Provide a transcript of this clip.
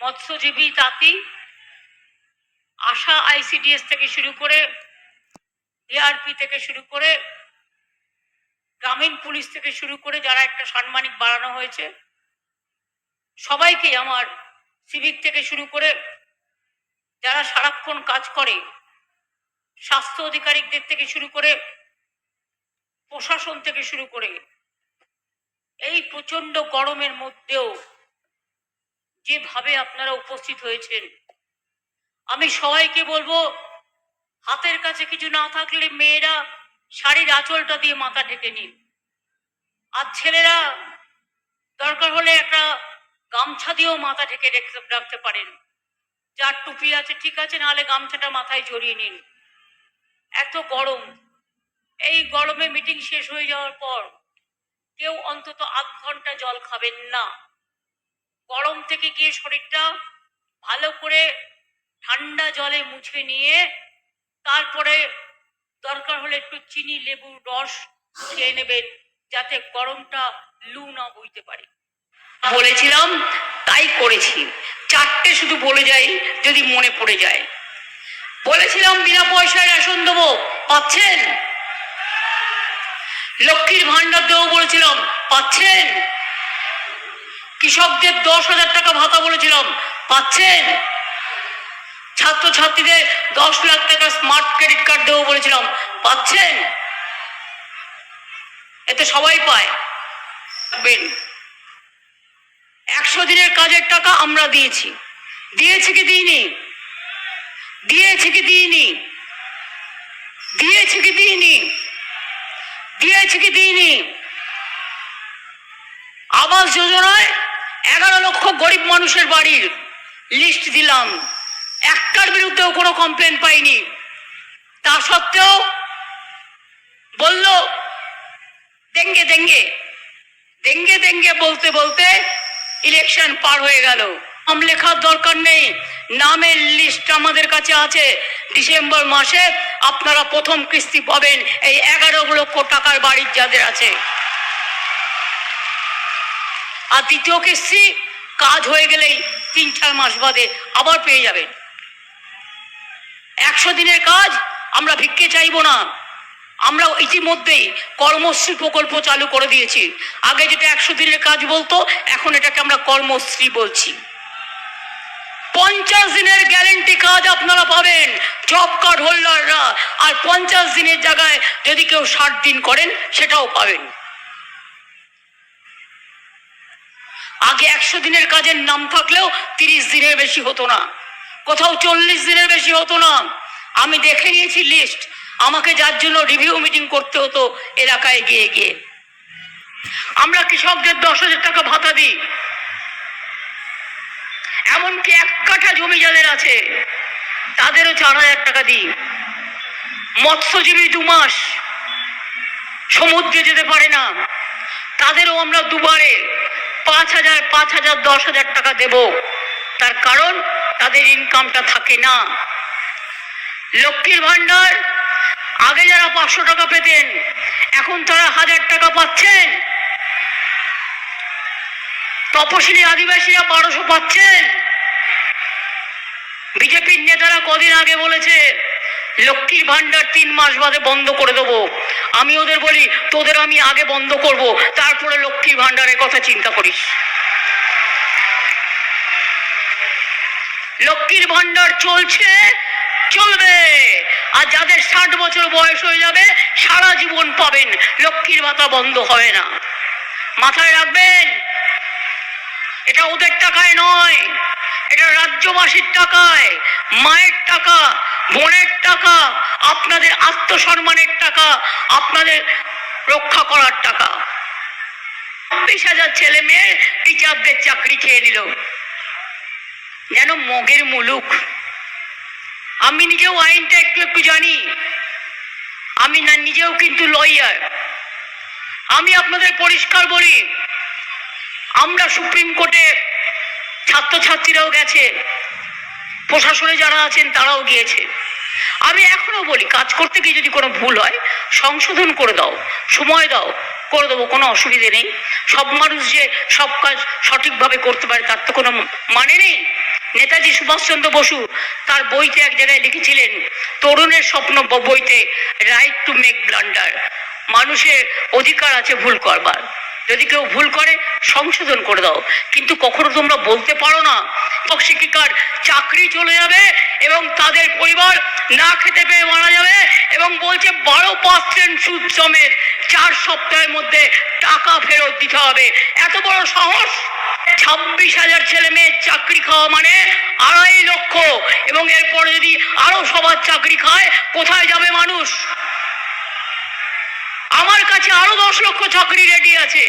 মৎস্যজীবী তাঁতি আশা আইসিডিএস থেকে শুরু করে ডিআরপি থেকে শুরু করে গ্রামীণ পুলিশ থেকে শুরু করে যারা একটা সাম্মানিক বাড়ানো হয়েছে, সবাইকে আমার সিভিক থেকে শুরু করে যারা সারাক্ষণ কাজ করে, স্বাস্থ্য আধিকারিকদের থেকে শুরু করে প্রশাসন থেকে শুরু করে, এই প্রচণ্ড গরমের মধ্যেও যেভাবে আপনারা উপস্থিত হয়েছেন। আমি সবাইকে বলব, হাতের কাছে কিছু না থাকলে মেয়েরা শাড়ির আঁচলটা দিয়ে মাথা ঢেকে নিন। আর ছেলেরা দরকার হলে একটা গামছা দিয়েও মাথা ঢেকে রেখে, রাখতে পারেন। যার টুপি আছে ঠিক আছে, নাহলে গামছাটা মাথায় জড়িয়ে নিন। এত গরম। এই গরমে মিটিং শেষ হয়ে যাওয়ার পর কেউ অন্তত আধ ঘণ্টা জল খাবেন না। গরম থেকে গিয়ে শরীরটা ভালো করে ঠান্ডা জলে মুছে নিয়ে, তারপরে দরকার হলে একটু চিনি লেবুর রস খেয়ে নেবেন যাতে গরমটা লু না বইতে পারে। বলেছিলাম, তাই করেছি। চারটে শুধু বলে যাই, যদি মনে পড়ে যায়। বলেছিলাম বিনা পয়সায় রেশন দেবো, পাচ্ছেন? লক্ষ্মীর ভান্ডার দেবো বলেছিলাম, পাচ্ছেন? কৃষকদের দশ হাজার টাকা ভাতা বলেছিলাম। পাচ্ছেন? ছাত্রছাত্রীদের দশ লাখ টাকা স্মার্ট ক্রেডিট কার্ড দেবো বলেছিলাম। পাচ্ছেন? এতে সবাই পায়। একশো দিনের কাজের টাকা আমরা দিয়েছি। দিয়েছি কি দিইনি? দিয়েছি কি দিইনি? দিয়েছি কি দিইনি? দিয়েছি কি দিইনি? আবাস যোজনায় এগারো লক্ষ গরিব মানুষের বাড়ির লিস্ট দিলাম। একটার বিরুদ্ধেও কোনো কমপ্লেন পাইনি। তা সত্ত্বেও বলল, দেঙ্গে দেঙ্গে দেঙ্গে দেঙ্গে বলতে বলতে ইলেকশন পার হয়ে গেল। নাম লেখার দরকার নেই। নামের লিস্ট আমাদের কাছে আছে। ডিসেম্বর মাসে আপনারা প্রথম কিস্তি পাবেন এই এগারো লক্ষ টাকার বাড়ির যাদের আছে। আর দ্বিতীয় কিস্তি কাজ হয়ে গেলেই তিন চার মাস বাদে আবার পেয়ে যাবেন একশো দিনের কাজ আমরা ভিক্ষে চাইব না। আমরা ইতিমধ্যেই কর্মশ্রী প্রকল্প চালু করে দিয়েছি। আগে যেটা একশো দিনের কাজ বলতো, এখন এটাকে আমরা কর্মশ্রী বলছি। পঞ্চাশ দিনের গ্যারেন্টি কাজ আপনারা পাবেন জব কার্ড হোল্ডাররা আর পঞ্চাশ দিনের জায়গায় যদি কেউ ষাট দিন করেন, সেটাও পাবেন। আগে একশো দিনের কাজের নাম থাকলেও তিরিশ দিনের বেশি হতো না। কোথাও চল্লিশ দিনের বেশি হতো না। আমি দেখে নিয়েছি লিস্ট আমাকে যার জন্য রিভিউ মিটিং করতে হতো এলাকায় গিয়ে গিয়ে। আমরা কৃষকদের দশ হাজার টাকা ভাতা দিই। এমনকি এক কাঠা জমি যাদের আছে, তাদেরও চার হাজার টাকা দিই। মৎস্যজীবী দু মাস সমুদ্রে যেতে পারে না। তাদেরও আমরা দুবারে পাঁচ হাজার পাঁচ হাজার, দশ হাজার টাকা দেব। তার কারণ, তাদের ইনকামটা থাকে না। লক্ষ্মীর ভান্ডার আগে যারা পাঁচশো টাকা পেতেন, এখন তারা হাজার টাকা পাচ্ছেন। তপশিলি আদিবাসীরা বারোশো পাচ্ছেন। বিজেপির নেতারা কদিন আগে বলেছে লক্ষ্মীর ভান্ডার তিন মাস বাদে বন্ধ করে দেবো। আমি ওদের বলি, তোদের আমি আগে বন্ধ করব, তারপরে লক্ষ্মীর ভান্ডারের কথা চিন্তা করিস। লক্ষ্মীর ভান্ডার চলছে, চলবে। আর যাদের ষাট বছর বয়স হয়ে যাবে, সারা জীবন পাবেন, লক্ষ্মীর ভাতা বন্ধ হবে না। মাথায় রাখবেন, এটা ওদের টাকায় নয়। এটা রাজ্যবাসীর টাকায়, মায়ের টাকা, বোনের টাকা, আপনাদের আত্মসম্মানের টাকা, আপনাদের রক্ষা করার টাকা। চব্বিশ হাজার ছেলে মেয়ে টিচারদের চাকরি খেয়ে নিল। যেন মগের মুলুক। আমি নিজেও আইনটা একটু একটু জানি। আমি না, নিজেও কিন্তু লয়ার। আমি আপনাদের পরিষ্কার বলি, আমরা সুপ্রিম কোর্টে ছাত্রছাত্রীরাও গেছে। প্রশাসনে যারা আছেন, তারাও গিয়েছে। আমি এখনও বলি, কাজ করতে গিয়ে যদি কোনো ভুল হয়, সংশোধন করে দাও, সময় দাও, করে দেবো, কোনো অসুবিধে নেই। সব মানুষ যে সব কাজ সঠিকভাবে করতে পারে, তার তো কোনো মানে নেই। নেতাজি সুভাষচন্দ্র বসু তার বইতে এক জায়গায় লিখেছিলেন, তরুণের স্বপ্ন বইতে রাইট টু মেক ব্লান্ডার মানুষের অধিকার আছে ভুল করবার। যদি কেউ ভুল করে, সংশোধন করে দাও। কিন্তু কখনো তোমরা বলতে পারো না। শিক্ষক শিক্ষিকার চাকরি চলে যাবে এবং তাদের পরিবার না খেতে পেয়ে মারা যাবে এবং বলছে, বারো পার্সেন্ট সুদ সমেত চার সপ্তাহের মধ্যে টাকা ফেরত দিতে হবে। এত বড় সাহস? ছাব্বিশ হাজার ছেলে মেয়ের চাকরি খাওয়া মানে আড়াই লক্ষ। এবং এরপরে যদি আরও সবার চাকরি খায়, কোথায় যাবে মানুষ? আমার কাছে আরও দশ লক্ষ চাকরি রেডি আছে।